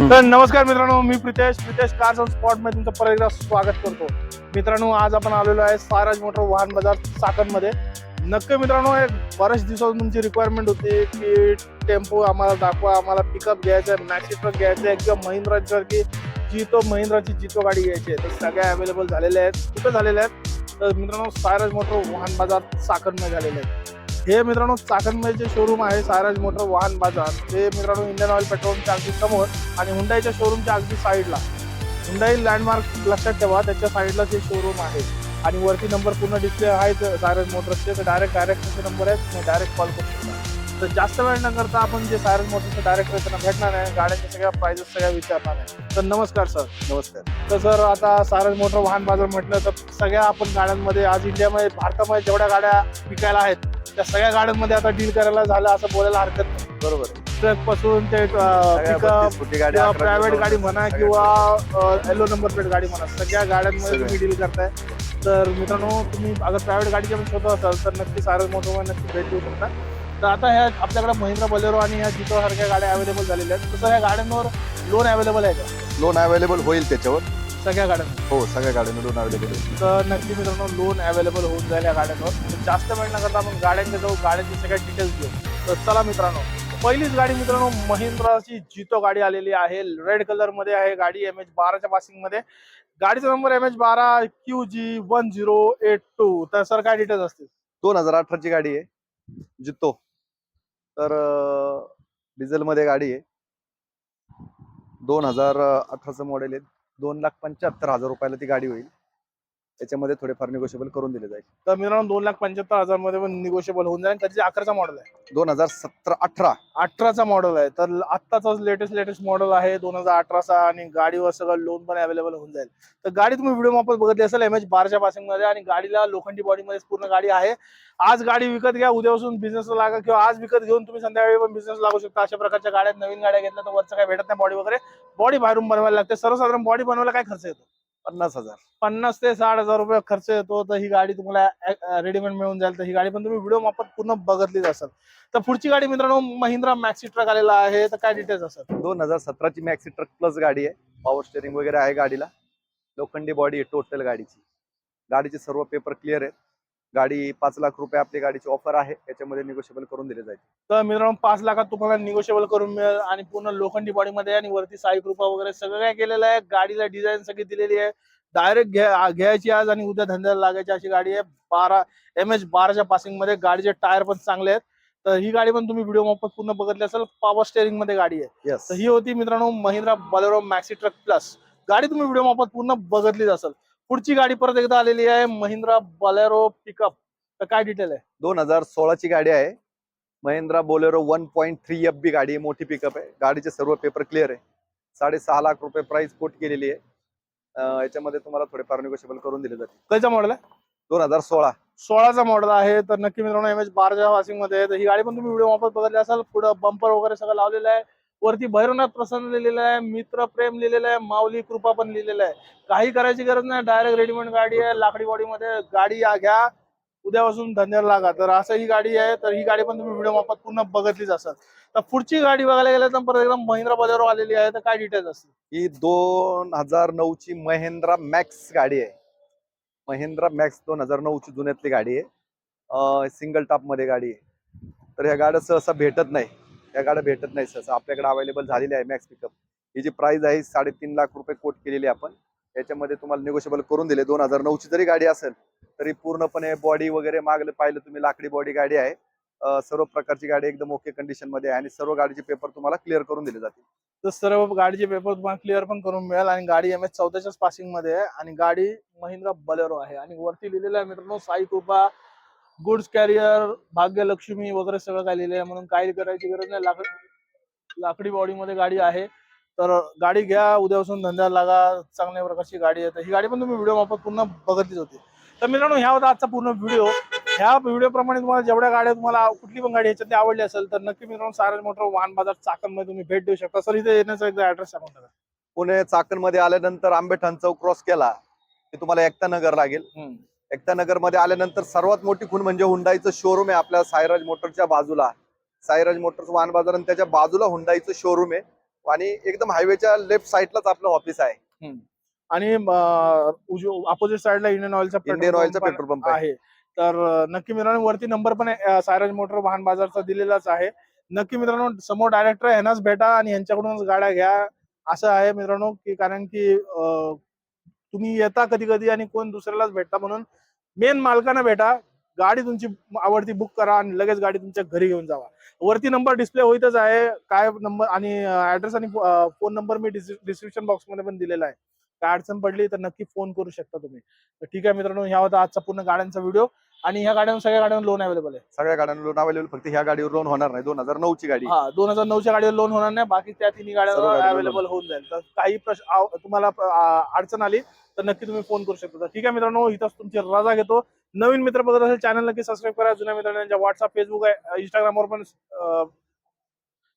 तर नमस्कार मित्रांनो मी प्रितेश. प्रितेश कार्स ऑन स्पॉटमध्ये तुमचं परत एकदा स्वागत करतो. मित्रांनो आज आपण आलेलो आहे साराज मोटर वाहन बाजार चाकणमध्ये नक्की मित्रांनो एक बऱ्याच दिवसातून तुमची रिक्वायरमेंट होती की टेम्पो आम्हाला दाखवा आम्हाला पिकअप घ्यायचं आहे मॅक्सी ट्रक घ्यायचं आहे किंवा महिंद्राची जितो महिंद्राची जितो गाडी घ्यायची आहे. तर सगळ्या अवेलेबल झालेल्या आहेत. कुठे झालेल्या आहेत? तर मित्रांनो सायराज मोटर वाहन बाजार चाकणमध्ये झालेले आहेत. हे मित्रांनो चाकणमध्ये जे शोरूम आहे. सायराज मोटर वाहन बाजार. ते मित्रांनो इंडियन ऑइल पेट्रोलच्या अगदी समोर आणि हुंडाईच्या शोरूमच्या अगदी साईडला हुंडाई लँडमार्क लक्षात ठेवा त्याच्या साईडला हे शोरूम आहे. आणि वरती नंबर पूर्ण डिस्प्ले आहे सायरस मोटर्सचे तर डायरेक्ट डायरेक्ट त्याचे नंबर आहेत. तुम्ही डायरेक्ट कॉल करू शकता. तर जास्त वेळ न करता आपण जे सायरस मोटर्सचे डायरेक्ट त्यांना भेटणार आहे गाड्यांच्या सगळ्या प्राइजेस सगळ्या विचारणार आहे. तर नमस्कार सर नमस्कार. तर सर आता सारस मोटर वाहन बाजार म्हटलं तर सगळ्या आपण गाड्यांमध्ये आज इंडियामध्ये भारतामध्ये जेवढ्या गाड्या विकायला आहेत त्या सगळ्या गाड्यांमध्ये आता डील करायला झालं असं बोलायला हरकत नाही. बरोबर. ट्रकपासून ते पिकअप प्रायव्हेट गाडी म्हणा किंवा येलो नंबर प्लेट गाडी म्हणा सगळ्या गाड्यांमध्ये. तुम्ही डील करताय. तर मित्रांनो तुम्ही अगर प्रायव्हेट गाडीचे पण शोधत असाल तर नक्की सारस मोटरमध्ये नक्की भेट देऊ शकता. तर आता ह्या आपल्याकडे महिंद्रा बलेरो आणि ह्या जितो सारख्या गाड्या अवेलेबल झालेल्या आहेत. तसं ह्या गाड्यांवर लोन अवेलेबल आहे का? लोन अवेलेबल होईल त्याच्यावर. सगळ्या गाड्यांवर. हो सगळ्या गाड्यांना लोन अवेलेबल होईल तर नक्की मित्रांनो लोन अवेलेबल होऊन जाईल या गाड्यांवर. तर जास्त वेळ न करता आपण गाड्यांच्या जाऊ गाड्यांचे सगळ्या डिटेल्स घेऊ. तर चला मित्रांनो पहिलीच गाडी मित्रांनो महिंद्राची जितो गाडी आलेली आहे. रेड कलरमध्ये आहे गाडी एम एच बाराच्या पासिंगमध्ये. गाडीचा नंबर एम एच बारा Q G one zero eight two तर सर काय डिटेल्स असतील? दोन हजार अठराची गाडी आहे जितो. तर डिझेल मध्ये गाडी आहे. दोन हजार अठराचं मॉडेल आहे. दोन लाख पंच्याहत्तर हजार रुपयाला ती गाडी होईल. त्याच्यामध्ये थोडेफार निगोशिएबल करून दिले जाईल. तर मित्रांनो दोन लाख पंच्याहत्तर हजारमध्ये पण निगोशिएबल होऊन जाईल. त्याची अकराचा मॉडेल आहे. दोन हजार सतरा अठरा. अठराचा मॉडेल आहे. तर आत्ताचा लेटेस्ट लेटेस्ट मॉडेल आहे दोन हजार अठराचा आणि गाडीवर सगळं लोन पण अवेलेबल होऊन जाईल. तर गाडी तुम्ही व्हिडिओ मापत बघितली असेल एम एच बाराच्या पासिंगमध्ये आणि गाडीला लोखंडी बॉडी मध्ये पूर्ण गाडी आहे. आज गाडी विकत घ्या उद्यापासून बिझनेसला लागा किंवा आज विकत घेऊन तुम्ही संध्याकाळी पण बिझनेस लागू शकता. अशा प्रकारच्या गाड्या नवीन गाड्या घेतल्या तर वरचं काय भेटत नाही बॉडी वगैरे. बॉडी बाहेरून बनवायला लागते. सर्वसाधारण बॉडी बनवायला काय खर्च येतो? पन्नास हजार. पन्नास ते साठ हजार रुपये खर्च येतो तर ही गाडी तुम्हाला रेडीमेड मिळून जाईल. तर ही गाडी पण तुम्ही व्हिडिओ मापत पूर्ण बघितलीच असेल. तर पुढची गाडी मित्रांनो महिंद्रा मॅक्सी ट्रक आलेला आहे. तर काय डिटेल्स असतात दोन हजार सतराची मॅक्सी ट्रक प्लस गाडी आहे. पॉवर स्टेअरिंग वगैरे आहे गाडीला. लोखंडी बॉडी आहे टोटल गाडीची. गाडीचे सर्व पेपर क्लिअर आहेत. गाडी पाच लाख रुपये आपली गाडीची ऑफर आहे. त्याच्यामध्ये निगोशिएबल करून दिले जाईल. तर मित्रांनो पाच लाखात तुम्हाला निगोशिएबल करून मिळेल आणि पूर्ण लोखंडी बॉडी मध्ये आणि वरती साई कृपा वगैरे सगळं काय केलेलं आहे. गाडीला डिझाईन सगळी दिलेली आहे. डायरेक्ट घ्या घ्यायची आज आणि उद्या धंद्याला लागायची अशी गाडी आहे. बारा एम एच बाराच्या पासिंगमध्ये गाडीचे टायर पण चांगले आहेत. तर ही गाडी पण तुम्ही व्हिडिओ मार्फत पूर्ण बघितली असेल. पॉवर स्टेअरिंगमध्ये गाडी आहे. येस तर ही होती मित्रांनो Mahindra Bolero Maxx truck plus गाडी तुम्ही व्हिडिओ मार्फत पूर्ण बघितलीच असेल. पुढची गाडी परत एकदा आलेली आहे महिंद्रा बलेरो पिकअप. तर काय डिटेल आहे? दोन हजार सोळाची गाडी आहे. Mahindra Bolero one point three F B गाडी मोठी पिकअप आहे. गाडीचे सर्व पेपर क्लिअर आहे. साडेसहा लाख रुपये प्राइस कोट केलेली आहे. याच्यामध्ये तुम्हाला थोडेफार निगोशिएबल करून दिले जातील. त्याचा मॉडेल आहे? दोन हजार सोळा. सोळाचा मॉडेल आहे. तर नक्की मित्रांनो एम एच बाराच्या वासिंगमध्ये आहे. तर ही गाडी पण तुम्ही व्हिडिओ वापस बघितली असाल. पुढं बंपर वगैरे सगळं लावलेलं आहे. वरती भैरवनाथ प्रसन्न लिहिलेलं आहे मित्र प्रेम लिहिलेलं आहे माऊली कृपा पण लिहिलेलं आहे. काही करायची गरज नाही डायरेक्ट रेडीमेड गाडी आहे लाकडी बॉडीमध्ये गाडी या घ्या. उद्यापासून धंद्याला लागा. तर असं ही गाडी आहे तर ही गाडी पण तुम्ही व्हिडिओ मार्फत पूर्ण बघितलीच असाल. तर पुढची गाडी बघायला गेलं तर परत एकदम महिंद्रा बलेरो आलेली आहे तर काय डिटेल्स असतील? ही दोन हजार नऊ ची महिंद्रा मॅक्स गाडी आहे. महिंद्रा मॅक्स दोन हजार नऊ ची जुन्यातली गाडी आहे. सिंगल टॉपमध्ये गाडी आहे. तर ह्या गाड्या सहसा भेटत नाही. या गाड्या भेटत नाही सहसा आपल्याकडे अवेलेबल झालेली आहे मॅक्स पिकअप ही जी प्राइस आहे साडेतीन लाख रुपये कोट केलेली आपण. याच्यामध्ये तुम्हाला निगोशिएबल करून दिले. दोन हजार नऊची जरी गाडी असेल तरी पूर्णपणे बॉडी वगैरे मागलं पाहिलं तुम्ही लाकडी बॉडी गाडी आहे. सर्व प्रकारची गाडी एकदम ओके कंडिशनमध्ये आहे आणि सर्व गाडीचे पेपर तुम्हाला क्लिअर करून दिले जातील. तर सर्व गाडीचे पेपर तुम्हाला क्लिअर पण करून मिळेल आणि गाडी एम एच चौदाच्याच पासिंगमध्ये आहे आणि गाडी महिंद्रा बलेरो आहे. आणि वरती लिहिलेलं आहे मित्रांनो साई कृपा गुड्स कॅरियर भाग्यलक्ष्मी वगैरे सगळं काय लिहिलं आहे. म्हणून काही करायची गरज नाही. लाकड लाकडी बॉडी मध्ये गाडी आहे. तर गाडी घ्या. उद्यापासून धंद्याला लागा. चांगल्या प्रकारची गाडी आहे. तर ही गाडी पण तुम्ही व्हिडिओ मार्फत पूर्ण बघतलीच होती. तर मित्रांनो ह्या होता आजचा पूर्ण व्हिडिओ ह्या व्हिडिओ प्रमाणे तुम्हाला जेवढ्या गाड्या तुम्हाला कुठली पण गाडी याच्यात आवडली असेल तर नक्की मित्रांनो सारज मोटर वाहन बाजार चाकणमध्ये तुम्ही भेट देऊ शकता. सर इथे येण्याचा एकदा ऍड्रेस सांगून टाका. पुणे चाकणमध्ये आल्यानंतर आंबेठाण चौक क्रॉस केला. की तुम्हाला एकता नगर लागेल. हम्म. एकता नगरमध्ये आल्यानंतर सर्वात मोठी खूण म्हणजे हुंडाईचं शोरूम आहे आपल्या सायराज मोटरच्या बाजूला. सायराज मोटर्स वाहन बाजार आणि त्याच्या बाजूला हुंडाईचं शोरूम आहे. आणि एकदम हायवेच्या लेफ्ट साईडलाच आपलं ऑफिस आहे. आणि अपोजिट साइडला इंडियन ऑइलचा इंडियन ऑइलचा पेट्रोल पंप आहे. तर नक्की मित्रांनो वरती नंबर पण सायराज मोटर वाहन बाजारचा दिलेलाच आहे. नक्की मित्रांनो समोर डायरेक्टर ह्यांनाच भेटा आणि यांच्याकडूनच गाड्या घ्या. असं आहे मित्रांनो की कारण की तुम्ही येता कधी कधी आणि कोण दुसऱ्यालाच भेटता म्हणून मेन मालकांना भेटा. गाडी तुमची आवडती बुक करा आणि लगेच गाडी तुमच्या घरी घेऊन जावा. वरती नंबर डिस्प्ले होईतच आहे. काय नंबर आणि ऍड्रेस आणि फोन नंबर मी डिस्क्रिप्शन बॉक्समध्ये पण दिलेला आहे. काय अडचण पडली तर नक्की फोन करू शकता तुम्ही. तर ठीक आहे मित्रांनो ह्या होता आजचा पूर्ण गाड्यांचा व्हिडिओ आणि ह्या गाड्यांवर सगळ्या गाड्यांवर लोन अवेलेबल आहे. सगळ्या गाड्यांना लोन अवेलेबल फक्त ह्या गाडीवर लोन होणार नाही. दोन हजार नऊ ची गाडी. हा दोन हजार नऊच्या गाडीवर लोन होणार नाही. बाकी त्या तिन्ही सर्व गाड्यांवर अवेलेबल होऊन जाईल. तर काही प्रश्न आव- तुम्हाला अडचण आली तर नक्की तुम्ही फोन करू शकता. तर ठीक आहे मित्रांनो इथंच तुमची रजा घेतो. नवीन मित्र बघत असेल चॅनल नक्की सबस्क्राईब करा. जुन्या मित्रांच्या व्हॉट्सअप फेसबुक आहे इंस्टाग्रामवर पण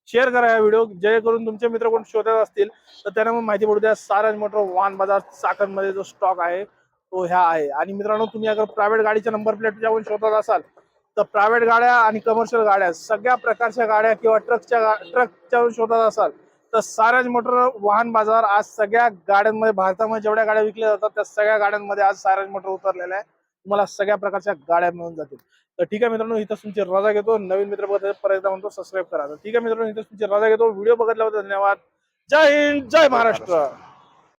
शेअर करा हा व्हिडिओ जेणेकरून तुमचे मित्र कोण शोधत असतील तर त्यांना पण माहिती पडू द्या. सारज मोटर वाहन बाजार चाकणमध्ये जो स्टॉक आहे तो ह्या आहे. आणि मित्रांनो तुम्ही अगर प्रायव्हेट गाडीच्या नंबर प्लेट जाऊन शोधत असाल तर प्रायव्हेट गाड्या आणि कमर्शियल गाड्या सगळ्या प्रकारच्या गाड्या किंवा ट्रकच्या ट्रकच्या शोधत असाल तर सारज मोटर वाहन बाजार आज सगळ्या गाड्यांमध्ये भारतामध्ये जेवढ्या गाड्या विकल्या जातात त्या सगळ्या गाड्यांमध्ये आज सारज मोटर उतरलेला आहे. तुम्हाला सगळ्या प्रकारच्या गाड्या मिळून जातील. तर ठीक आहे मित्रांनो इथं तुमची रजा घेतो. नवीन मित्र बघत एकदा म्हणतो सबस्क्राईब करा. तर ठीक आहे मित्रांनो इथं तुमची रजा घेतो. व्हिडिओ बघितल्याबद्दल धन्यवाद. जय हिंद जय महाराष्ट्र.